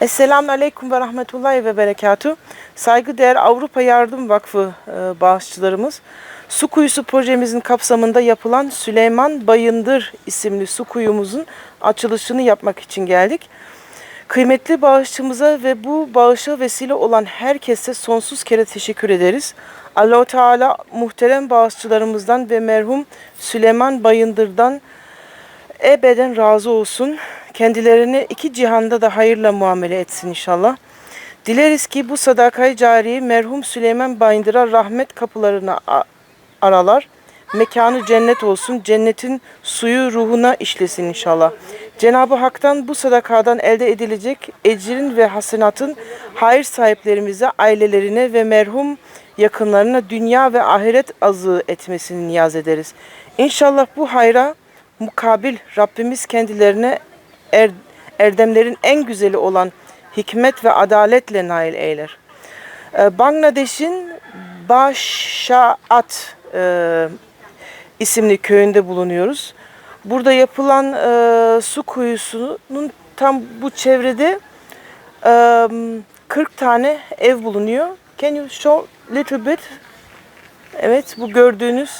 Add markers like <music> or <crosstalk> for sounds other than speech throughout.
Esselamu Aleyküm ve Rahmetullahi ve Berekatuhu. Saygıdeğer Avrupa Yardım Vakfı e, bağışçılarımız, Su Kuyusu projemizin kapsamında yapılan Süleyman Bayındır isimli su kuyumuzun açılışını yapmak için geldik. Kıymetli bağışçımıza ve bu bağışa vesile olan herkese sonsuz kere teşekkür ederiz. Allahu Teala muhterem bağışçılarımızdan ve merhum Süleyman Bayındır'dan ebeden razı olsun. Kendilerini iki cihanda da hayırla muamele etsin inşallah. Dileriz ki bu sadakayı cariyi merhum Süleyman Bayındır'a rahmet kapılarına aralar. Mekanı cennet olsun. Cennetin suyu ruhuna işlesin inşallah. Cenab-ı Hak'tan bu sadakadan elde edilecek ecrin ve hasenatın hayır sahiplerimize, ailelerine ve merhum yakınlarına dünya ve ahiret azığı etmesini niyaz ederiz. İnşallah bu hayra mukabil Rabbimiz kendilerine er- erdemlerin en güzeli olan hikmet ve adaletle nail eyler. Ee, Bangladeş'in Başaat e, isimli köyünde bulunuyoruz. Burada yapılan e, su kuyusunun tam bu çevrede e, 40 tane ev bulunuyor. Can you show little bit? Evet bu gördüğünüz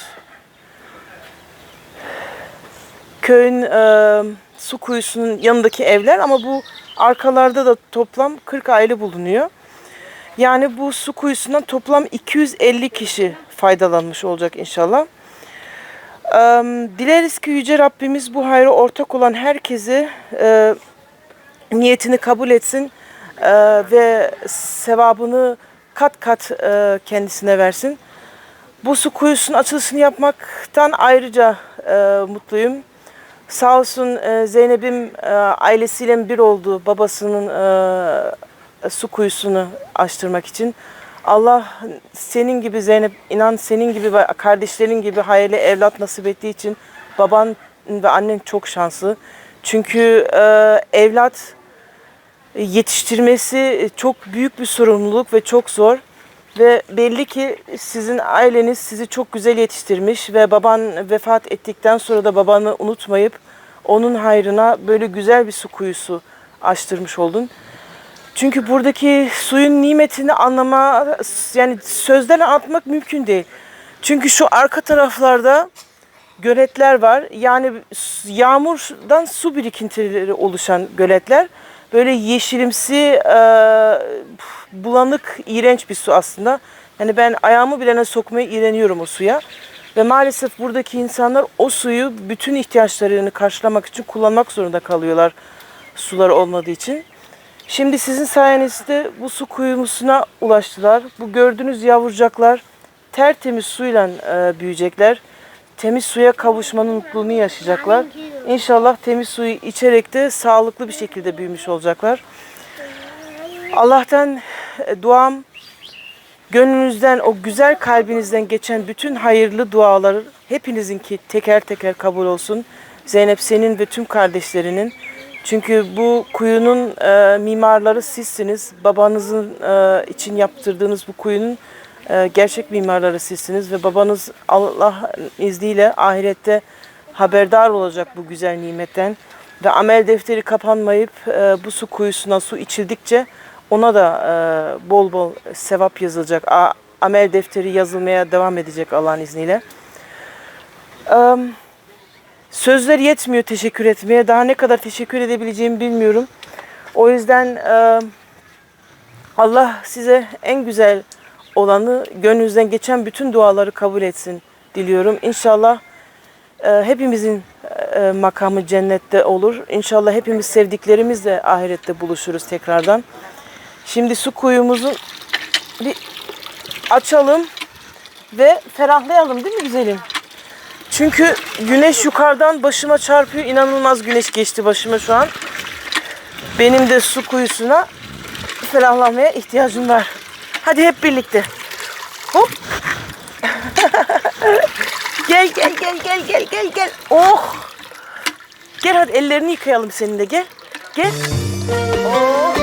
köyün e, su kuyusunun yanındaki evler ama bu arkalarda da toplam 40 aile bulunuyor. Yani bu su kuyusundan toplam 250 kişi faydalanmış olacak inşallah. Dileriz ki Yüce Rabbimiz bu hayra ortak olan herkesi e, niyetini kabul etsin e, ve sevabını kat kat e, kendisine versin. Bu su kuyusunun açılışını yapmaktan ayrıca e, mutluyum. Sağ olsun e, Zeynep'im e, ailesiyle bir oldu babasının e, su kuyusunu açtırmak için. Allah senin gibi Zeynep inan senin gibi ve kardeşlerin gibi hayırlı evlat nasip ettiği için baban ve annen çok şanslı. Çünkü e, evlat yetiştirmesi çok büyük bir sorumluluk ve çok zor. Ve belli ki sizin aileniz sizi çok güzel yetiştirmiş ve baban vefat ettikten sonra da babanı unutmayıp onun hayrına böyle güzel bir su kuyusu açtırmış oldun. Çünkü buradaki suyun nimetini anlama yani sözden anlatmak mümkün değil. Çünkü şu arka taraflarda göletler var. Yani yağmurdan su birikintileri oluşan göletler. Böyle yeşilimsi, e, bulanık, iğrenç bir su aslında. Yani ben ayağımı bilene sokmaya iğreniyorum o suya. Ve maalesef buradaki insanlar o suyu bütün ihtiyaçlarını karşılamak için kullanmak zorunda kalıyorlar sular olmadığı için. Şimdi sizin sayenizde bu su kuyumusuna ulaştılar. Bu gördüğünüz yavrucaklar tertemiz suyla e, büyüyecekler. Temiz suya kavuşmanın mutluluğunu yaşayacaklar. İnşallah temiz suyu içerek de sağlıklı bir şekilde büyümüş olacaklar. Allah'tan e, duam gönlünüzden o güzel kalbinizden geçen bütün hayırlı dualar hepinizinki teker teker kabul olsun. Zeynep senin ve tüm kardeşlerinin. Çünkü bu kuyunun e, mimarları sizsiniz. Babanızın e, için yaptırdığınız bu kuyunun e, gerçek mimarları sizsiniz ve babanız Allah izniyle ahirette haberdar olacak bu güzel nimetten ve amel defteri kapanmayıp e, bu su kuyusuna su içildikçe ona da e, bol bol sevap yazılacak. A, amel defteri yazılmaya devam edecek Allah'ın izniyle. Eee Sözler yetmiyor teşekkür etmeye. Daha ne kadar teşekkür edebileceğimi bilmiyorum. O yüzden e, Allah size en güzel olanı, gönlünüzden geçen bütün duaları kabul etsin diliyorum. İnşallah e, hepimizin e, makamı cennette olur. İnşallah hepimiz sevdiklerimizle ahirette buluşuruz tekrardan. Şimdi su kuyumuzu bir açalım ve ferahlayalım değil mi güzelim? Çünkü güneş yukarıdan başıma çarpıyor. İnanılmaz güneş geçti başıma şu an. Benim de su kuyusuna ferahlamaya ihtiyacım var. Hadi hep birlikte. Hop. <laughs> gel gel gel gel gel gel gel. Oh. Gel hadi ellerini yıkayalım seninle gel. Gel. Oh.